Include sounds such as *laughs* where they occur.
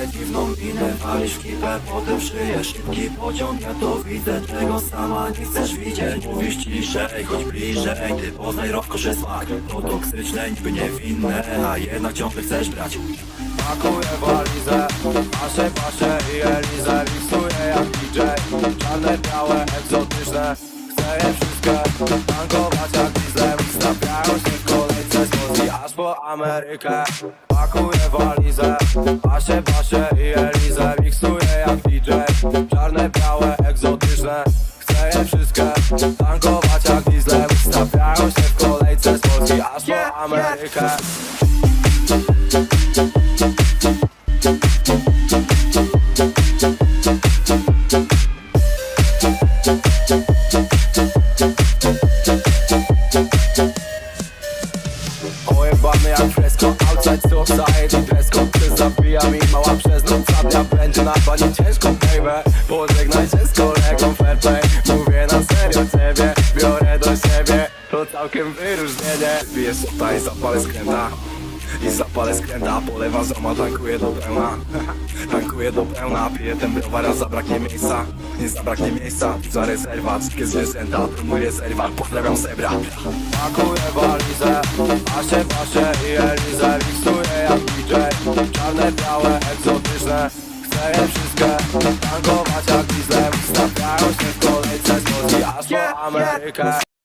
tę dziwną minę Walisz w kibę, potem szyję Szybki pociąg, ja to widzę Tego sama nie chcesz widzieć. Mówisz ciszej, chodź bliżej Ty poznaj rozkosze smak. To toksyczne, niby niewinne A jednak ciągle chcesz brać. Pakuję walizę, paszę, paszę i Elizę Miksuję jak DJ Czarne, białe, egzotyczne. Chcę je wszystkie tankować jak dieslem Amerykę. Pakuję walizę, paszę, paszę i Elizę. Miksuję jak DJ Czarne, białe, egzotyczne. Chcę je wszystkie tankować jak dieslem Stawiają się w kolejce z Polski aż po Amerykę Ojebany jak fresko, outside society Dress code, ty zabija mi mała przez noc Zabia będzie na pani ciężko, baby. Pożegnaj się z kolegą fair play. Mówię na serio ciebie, biorę do siebie. To całkiem wyróżnienie. Bijesz szota i zapalę skręta i zapalę skręta, polewa zoma, tankuję do pełna. *laughs* Tankuję do pełna, piję ten browar, a zabraknie miejsca. Nie zabraknie miejsca, za rezerwat Wszystkie zwierzęta, mój rezerwat Pozdrawiam zebra Pakuję walizę, paszę, paszę i Elizę Miksuję jak DJ Czarne, białe, egzotyczne Chcę je wszystkie. Tankować jak dieslem Stawiają się w kolejce z Amerykę